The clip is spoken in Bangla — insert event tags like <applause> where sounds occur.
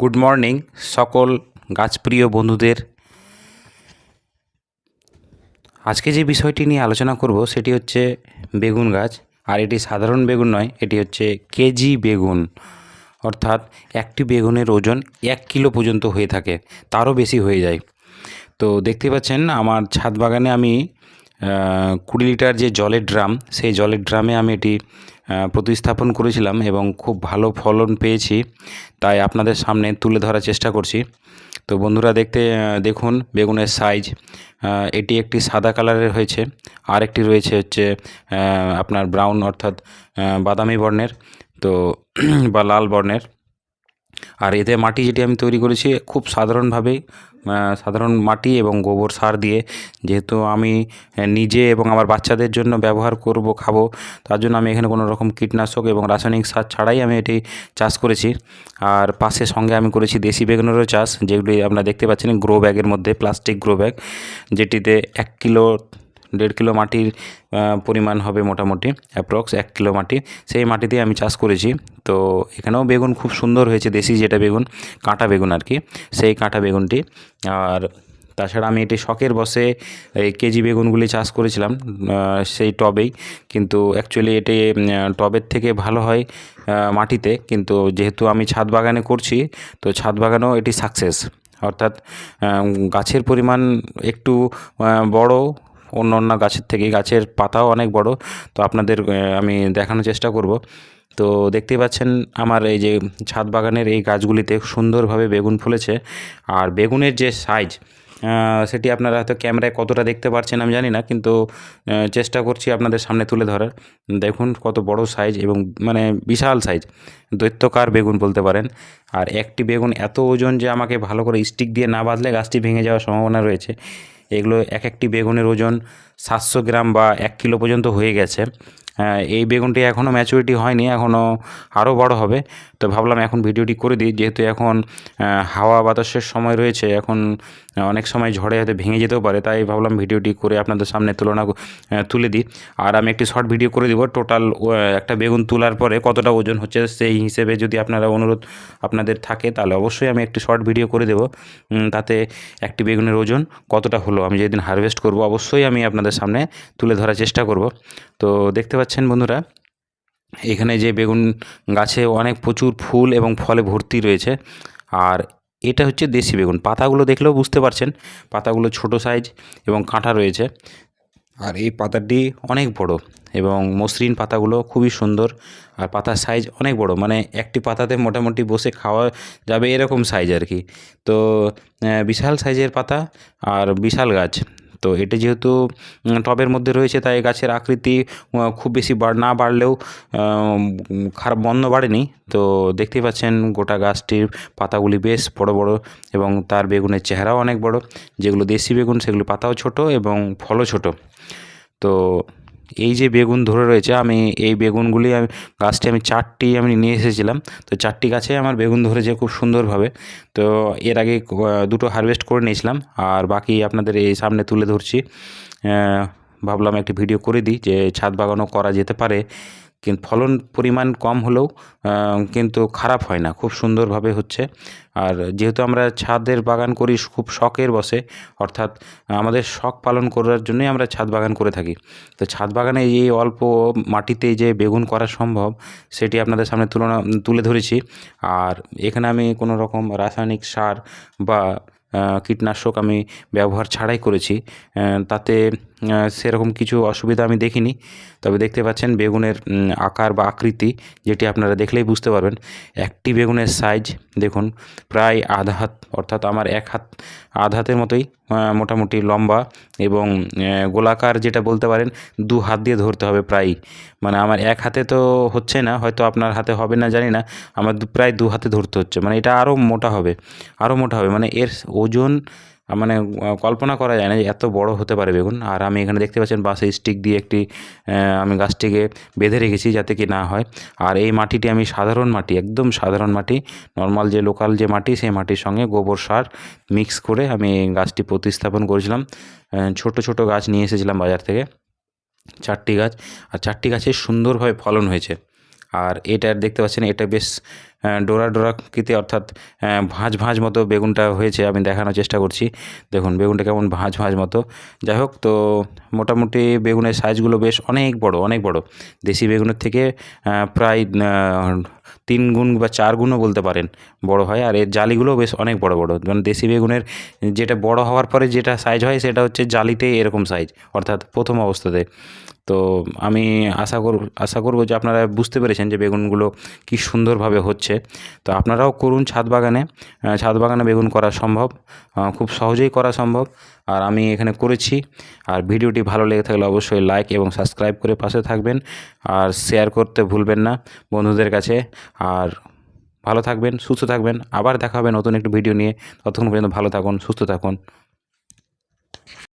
গুড মর্নিং সকল গাছপ্রিয় বন্ধুদের। আজকে যে বিষয়টি নিয়ে আলোচনা করব সেটি হচ্ছে বেগুন গাছ, আর এটি সাধারণ বেগুন নয়, এটি হচ্ছে কেজি বেগুন। অর্থাৎ একটি বেগুনের ওজন এক কিলো পর্যন্ত হয়ে থাকে, তারও বেশি হয়ে যায়। তো দেখতে পাচ্ছেন, আমার ছাদ বাগানে আমি কুড়ি লিটার যে জলের ড্রাম, সেই জলের ড্রামে আমি এটি প্রতিস্থাপন করেছিলাম এবং খুব ভালো ফলন পেয়েছি। তাই আপনাদের সামনে তুলে ধরার চেষ্টা করছি। তো বন্ধুরা দেখতে দেখুন বেগুনের সাইজ এটি একটি সাদা কালারের হয়েছে। আর একটি রয়েছে হচ্ছে আপনার ব্রাউন অর্থাৎ বাদামি বর্ণের, তো <clears throat> বা লাল বর্ণের। আর এতে মাটি যেটি আমি তৈরি করেছি, খুব সাধারণভাবেই সাধারণ মাটি এবং গোবর সার দিয়ে যেহেতু আমি নিজে এবং আমার বাচ্চাদের জন্য ব্যবহার করব, খাব, তার জন্য আমি এখানে কোনো রকম কীটনাশক এবং রাসায়নিক সার ছাড়াই আমি এটি চাষ করেছি। আর পাশে সঙ্গে আমি করেছি দেশি বেগুনেরও চাষ, যেগুলি আপনারা দেখতে পাচ্ছেন গ্রো ব্যাগের মধ্যে প্লাস্টিক গ্রো ব্যাগ যেটিতে এক কিলো দেড় কিলো মাটির পরিমাণ হবে মোটামুটি অ্যাপ্রক্স এক কিলো মাটি। সেই মাটিতে আমি চাষ করেছি। তো এখানেও বেগুন খুব সুন্দর হয়েছে, দেশি যেটা বেগুন, কাঁটা বেগুন আর কি। সেই কাঁটা বেগুনটি, আর তাছাড়া আমি এটি শখের বসে এই কেজি বেগুনগুলি চাষ করেছিলাম সেই টবেই। কিন্তু অ্যাকচুয়ালি এটি টবের থেকে ভালো হয় মাটিতে। কিন্তু যেহেতু আমি ছাদ বাগানে করছি, তো ছাদ বাগানেও এটি সাকসেস অর্থাৎ গাছের পরিমাণ একটু বড় অন্য অন্য গাছের থেকে, গাছের পাতাও অনেক বড়। তো আপনাদের আমি দেখানোর চেষ্টা করব। তো দেখতেই পাচ্ছেন, আমার এই যে ছাদ বাগানের এই গাছগুলিতে সুন্দরভাবে বেগুন ফুলেছে। আর বেগুনের যে সাইজ সেটি আপনারা হয়তো ক্যামেরায় কতটা দেখতে পারছেন আমি জানি না, কিন্তু চেষ্টা করছি আপনাদের সামনে তুলে ধরার। দেখুন কত বড় সাইজ এবং মানে বিশাল সাইজ। দৈত্যকার বেগুন বলতে পারেন। আর একটি বেগুন এত ওজন যে আমাকে ভালো করে স্টিক দিয়ে না বাঁধলে গাছটি ভেঙে যাওয়ার সম্ভাবনা রয়েছে। এগুলো এক একটি বেগুনের ওজন সাতশো গ্রাম বা এক কিলো পর্যন্ত হয়ে গেছে। এই বেগুনটি এখনও ম্যাচুরিটি হয়নি, এখনও আরও বড় হবে। তো ভাবলাম এখন ভিডিওটি করে দিই, যেহেতু এখন হাওয়া বাতাসের সময় রয়েছে, এখন অনেক সময় ঝড়ে হয়তো ভেঙে যেতেও পারে, তাই ভাবলাম ভিডিওটি করে আপনাদের সামনে তুলনা তুলে দিই। আর আমি একটি শর্ট ভিডিও করে দিব টোটাল একটা বেগুন তোলার পরে কতটা ওজন হচ্ছে সেই হিসেবে যদি আপনারা অনুরোধ আপনাদের থাকে, তাহলে অবশ্যই আমি একটি শর্ট ভিডিও করে দেবো তাতে একটি বেগুনের ওজন কতটা হলো, আমি যেদিন হারভেস্ট করব, অবশ্যই আমি আপনাদের সামনে তুলে ধরার চেষ্টা করব। তো দেখতে পাচ্ছেন বন্ধুরা। এখানে যে বেগুন গাছে অনেক প্রচুর ফুল এবং ফলে ভর্তি রয়েছে। আর এটা হচ্ছে দেশি বেগুন। পাতাগুলো দেখলেও বুঝতে পারছেন, পাতাগুলো ছোট সাইজ এবং কাঁটা রয়েছে। আর এই পাতাটি অনেক বড় এবং মসৃণ পাতাগুলো খুবই সুন্দর। আর পাতার সাইজ অনেক বড় মানে একটি পাতাতে মোটামুটি বসে খাওয়া যাবে এরকম সাইজ আর কি। তো বিশাল সাইজের পাতা আর বিশাল গাছ। তো এটি যেহেতু টবের মধ্যে রয়েছে, তাই গাছের আকৃতি খুব বেশি না বাড়লেও খারাপ বন্ধ বাড়েনি। তো দেখতেই পাচ্ছেন গোটা গাছটির পাতাগুলি বেশ বড় বড় এবং তার বেগুনের চেহারাও অনেক বড়। যেগুলো দেশি বেগুন, সেগুলো পাতাও ছোট এবং ফলও ছোট। তো এই যে বেগুন ধরে রয়েছে, আমি এই বেগুনগুলি আমি, গাছটি আমি চারটি আমি নিয়ে এসেছিলাম। তো চারটি গাছে আমার বেগুন ধরেছে খুব সুন্দরভাবে। তো এর আগে দুটো হারভেস্ট করে নিয়েছিলাম। আর বাকি আপনাদের এই সামনে তুলে ধরছি। ভাবলাম একটি ভিডিও করে দিই যে ছাদ বাগানও করা যেতে পারে। কিন্তু ফলন পরিমাণ কম হলেও কিন্তু খারাপ হয় না, খুব সুন্দরভাবে হচ্ছে। আর যেহেতু আমরা ছাদের বাগান করি, খুব শখের বসে, অর্থাৎ আমাদের শখ পালন করার জন্যই আমরা ছাদ বাগান করে থাকি। তো ছাদ বাগানে এই অল্প মাটিতে যে বেগুন করা সম্ভব, সেটি আপনাদের সামনে তুলনা, তুলে ধরেছি। আর এখানে আমি কোনো রকম রাসায়নিক সার বা কীটনাশক আমি ব্যবহার ছাড়াই করেছি। তাতে সেরকম কিছু অসুবিধা আমি দেখিনি। তবে দেখতে পাচ্ছেন বেগুনের আকার বা আকৃতি যেটি আপনারা দেখলেই বুঝতে পারবেন। একটি বেগুনের সাইজ দেখুন, প্রায় আধা হাত, অর্থাৎ আমার এক হাত, আধ হাতের মতোই মোটামুটি লম্বা এবং গোলাকার যেটা বলতে পারেন, দু হাত দিয়ে ধরতে হবে প্রায় মানে আমার এক হাতে তো হচ্ছে না, হয়তো আপনার হাতে হবে না, জানি না। আমার প্রায় দু হাতে ধরতে হচ্ছে। মানে এটা আরও মোটা হবে আরও মোটা হবে। মানে এর ওজন মানে কল্পনা করা যায় না যে এত বড় হতে পারে বেগুন। আর আমি এখানে দেখতে পাচ্ছেন বাসে স্টিক দিয়ে একটি আমি গাছটিকে বেঁধে রেখেছি যাতে কি না হয়। আর এই মাটিটি আমি সাধারণ মাটি, একদম সাধারণ মাটি। নর্মাল যে লোকাল যে মাটি, সেই মাটির সঙ্গে গোবর সার মিক্স করে আমি গাছটি প্রতিস্থাপন করেছিলাম। ছোট ছোট গাছ নিয়ে এসেছিলাম বাজার থেকে, চারটি গাছ। আর চারটি গাছে সুন্দরভাবে ফলন হয়েছে। আর এটা দেখতে পাচ্ছেন, এটা বেশ ডোরা ডোরা ডোরাকৃতি অর্থাৎ ভাঁজ ভাঁজ মতো বেগুনটা হয়েছে, আমি দেখানোর চেষ্টা করছি। দেখুন, বেগুনটা কেমন ভাঁজ ভাঁজ মতো। যাই হোক, তো মোটামুটি বেগুনের সাইজগুলো বেশ অনেক বড় অনেক বড়। দেশি বেগুনের থেকে প্রায় তিন গুণ বা চার গুণও বলতে পারেন বড় হয়, আর এর জালিগুলোও বেশ অনেক বড় বড়। যেমন দেশি বেগুনের যেটা বড় হওয়ার পরে যেটা সাইজ হয় সেটা হচ্ছে জালিতে এরকম সাইজ অর্থাৎ প্রথম অবস্থাতে। তো আমি আশা করব আশা করব যে আপনারা বুঝতে পেরেছেন যে বেগুনগুলো কী সুন্দরভাবে হচ্ছে। তো আপনারাও করুন ছাদ বাগানে। ছাদ বাগানে বেগুন করা সম্ভব। খুব সহজেই করা সম্ভব। আর আমি এখানে করেছি। আর ভিডিওটি ভালো লেগে থাকলে অবশ্যই লাইক এবং সাবস্ক্রাইব করে পাশে থাকবেন। আর শেয়ার করতে ভুলবেন না বন্ধুদের কাছে। আর ভালো থাকবেন, সুস্থ থাকবেন। আবার দেখা হবে নতুন একটি ভিডিও নিয়ে। ততক্ষণ পর্যন্ত ভালো থাকুন, সুস্থ থাকুন।